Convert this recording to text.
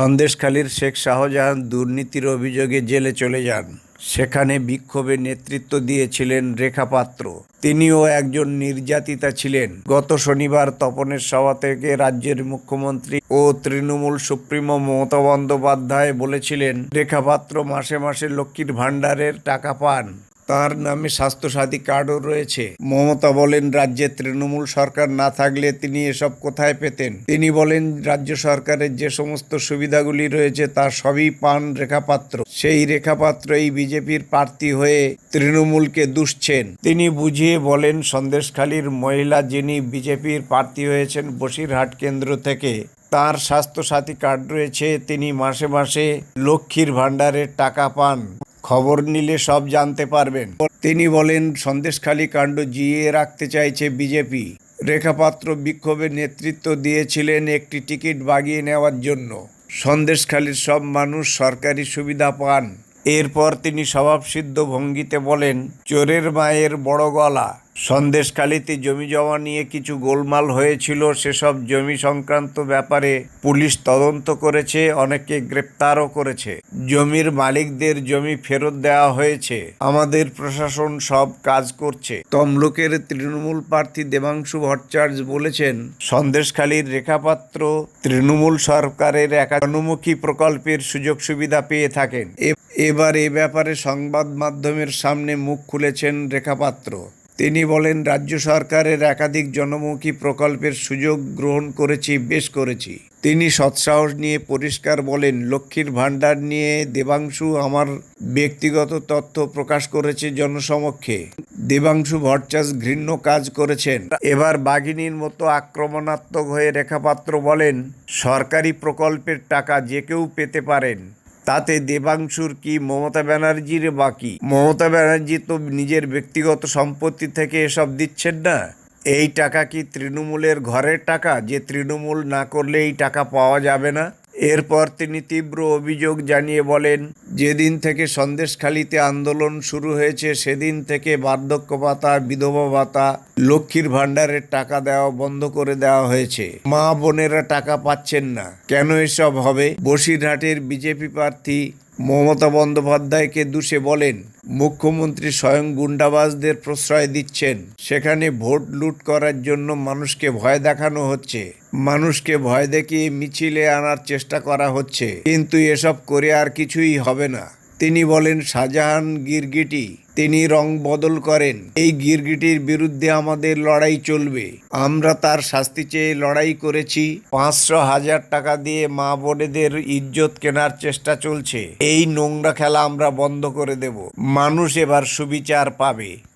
সন্দেশখালীর শেখ শাহজাহান দুর্নীতির অভিযোগে জেলে চলে যান। সেখানে বিক্ষোভে নেতৃত্ব দিয়েছিলেন রেখা পাত্র। তিনিও একজন নির্যাতিতা ছিলেন। গত শনিবার তপনের সভা থেকে রাজ্যের মুখ্যমন্ত্রী ও তৃণমূল সুপ্রিমো মমতা বন্দ্যোপাধ্যায় বলেছিলেন, রেখা পাত্র মাসে মাসে লক্ষ্মীর ভাণ্ডারের টাকা পান। তার নামে স্বাস্থ্যসাথী কার্ডও রয়েছে। মমতা বলেন, রাজ্যে তৃণমূল সরকার না থাকলে তিনি এসব কোথায় পেতেন? তিনি বলেন, রাজ্য সরকারের যে সমস্ত সুবিধাগুলি রয়েছে তা সবই পান রেখাপাত্র। সেই রেখাপাত্র এই বিজেপির প্রার্থী হয়ে তৃণমূলকে দুষছেন। তিনি বুঝিয়ে বলেন, সন্দেশখালীর মহিলা যিনি বিজেপির প্রার্থী হয়েছেন বসিরহাট কেন্দ্র থেকে, তার স্বাস্থ্যসাথী কার্ড রয়েছে, তিনি মাসে মাসে লক্ষ্মীর ভাণ্ডারের টাকা পান। খবর নিলে সব জানতে পারবেন। তিনি বলেন, সন্দেশখালী কাণ্ড জিয়ে রাখতে চাইছে বিজেপি। রেখাপাত্র বিক্ষোভে নেতৃত্ব দিয়েছিলেন একটি টিকিট বাগিয়ে নেওয়ার জন্য। সন্দেশখালীর সব মানুষ সরকারি সুবিধা পান। এরপর তিনি স্বভাবসিদ্ধ ভঙ্গিতে বলেন, চোরের মায়ের বড় গলা। সন্দেশখালীতে জমি জমা নিয়ে কিছু গোলমাল হয়েছিল। সেসব জমি সংক্রান্ত ব্যাপারে পুলিশ তদন্ত করেছে অনেকে গ্রেপ্তারও করেছে। জমির মালিকদের জমি ফেরত দেওয়া হয়েছে। আমাদের প্রশাসন সব কাজ করছে। তমলুকের তৃণমূল প্রার্থী দেবাংশু ভট্টাচার্য বলেছেন, সন্দেশখালীর রেখাপাত্র তৃণমূল সরকারের একানুমুখী প্রকল্পের সুযোগ সুবিধা পেয়ে থাকেন। এবার এ ব্যাপারে সংবাদ মাধ্যমের সামনে মুখ খুলেছেন রেখাপাত্র। তিনি বলেন, রাজ্য সরকারের একাধিক জনমুখী প্রকল্পের সুযোগ গ্রহণ করেছি, বেশ করেছি। তিনি সৎসাহস নিয়ে পরিষ্কার বলেন, লক্ষ্মীর ভাণ্ডার নিয়ে দেবাংশু আমার ব্যক্তিগত তথ্য প্রকাশ করেছে জনসমক্ষে। দেবাংশু ভট্টাচার্য ঘৃণ্য কাজ করেছেন। এবার বাঘিনীর মতো আক্রমণাত্মক হয়ে রেখাপাত্র বলেন, সরকারি প্রকল্পের টাকা যে কেউ পেতে পারেন। তাতে দেবাংশুর কি মমতা ব্যানার্জির বাকি? মমতা ব্যানার্জি তো নিজের ব্যক্তিগত সম্পত্তি থেকে এসব দিচ্ছেন না। এই টাকা কি তৃণমূলের ঘরের টাকা? যে তৃণমূল না করলে এই টাকা পাওয়া যাবে না? এরপর তিনি তীব্র অভিযোগ জানিয়ে বলেন, যেদিন থেকে সন্দেশখালিতে আন্দোলন শুরু হয়েছে, সেদিন থেকে বার্ধক্য ভাতা বিধবা ভাতা লক্ষ্মীর ভাণ্ডারের টাকা দেওয়া বন্ধ করে দেওয়া হয়েছে। মা বোনেরা টাকা পাচ্ছেন না। কেন এসব হবে? বসিরহাটের বিজেপি প্রার্থী মমতা বন্দ্যোপাধ্যায়কে দুষে বলেন, মুখ্যমন্ত্রী স্বয়ং গুন্ডাবাজদের প্রশ্রয় দিচ্ছেন। সেখানে ভোট লুট করার জন্য মানুষকে ভয় দেখানো হচ্ছে। মানুষকে ভয় দেখিয়ে মিছিলে আনার চেষ্টা করা হচ্ছে। কিন্তু এসব করে আর কিছুই হবে না। তিনি বলেন, শাহজাহান গিরগিটি, তিনি রং বদল করেন। এই গিরগিটির বিরুদ্ধে আমাদের লড়াই চলবে। আমরা তার শাস্তি চেয়ে লড়াই করেছি। পাঁচশো হাজার টাকা দিয়ে মা বোনেদের ইজ্জত কেনার চেষ্টা চলছে। এই নোংরা খেলা আমরা বন্ধ করে দেব। মানুষ এবার সুবিচার পাবে।